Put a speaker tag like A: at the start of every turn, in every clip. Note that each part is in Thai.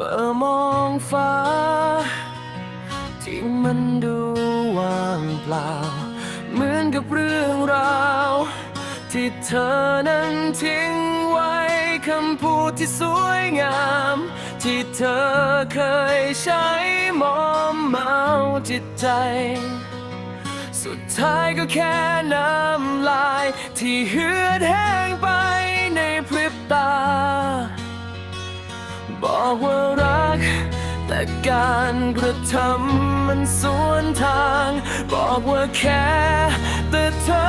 A: มื่อมองฟ้า ที่มันดูว่างเปล่า เหมือนกับเรื่องราว ที่เธอนั้นทิ้งไว้คำพูดที่สวยงาม ที่เธอเคยใช้มอมเมาจิตใจ สุดท้ายก็แค่น้ำลาย ที่เหือดแห้งไป แต่การกระทำมันสวนทาง บอกว่าแค่แต่เธอ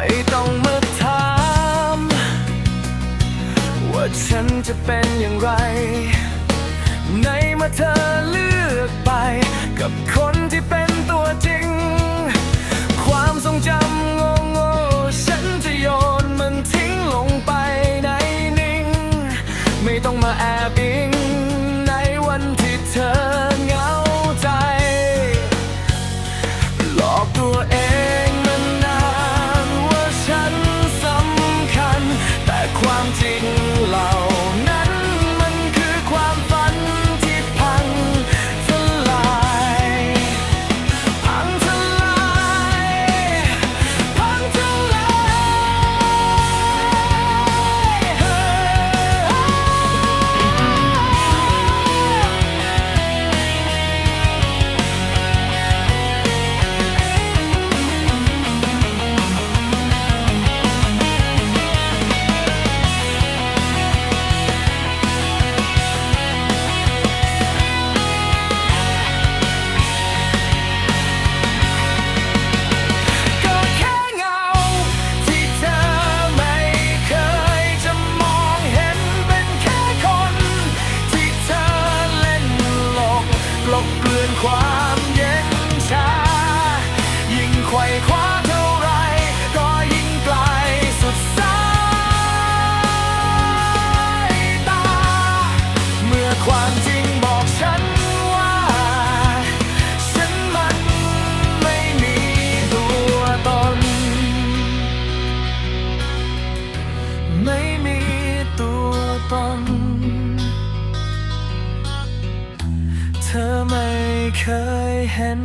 A: ไม่ต้องมาถาม ว่าฉันจะเป็นอย่างไร ในเมื่อเธอเลือกไป กับคนที่เป็นตัวจริง ความทรงจำโง่ๆฉันจะโยนมันทิ้งลงไปในนิ่ง ไม่ต้องมาแอบอิง บ เคยเห็น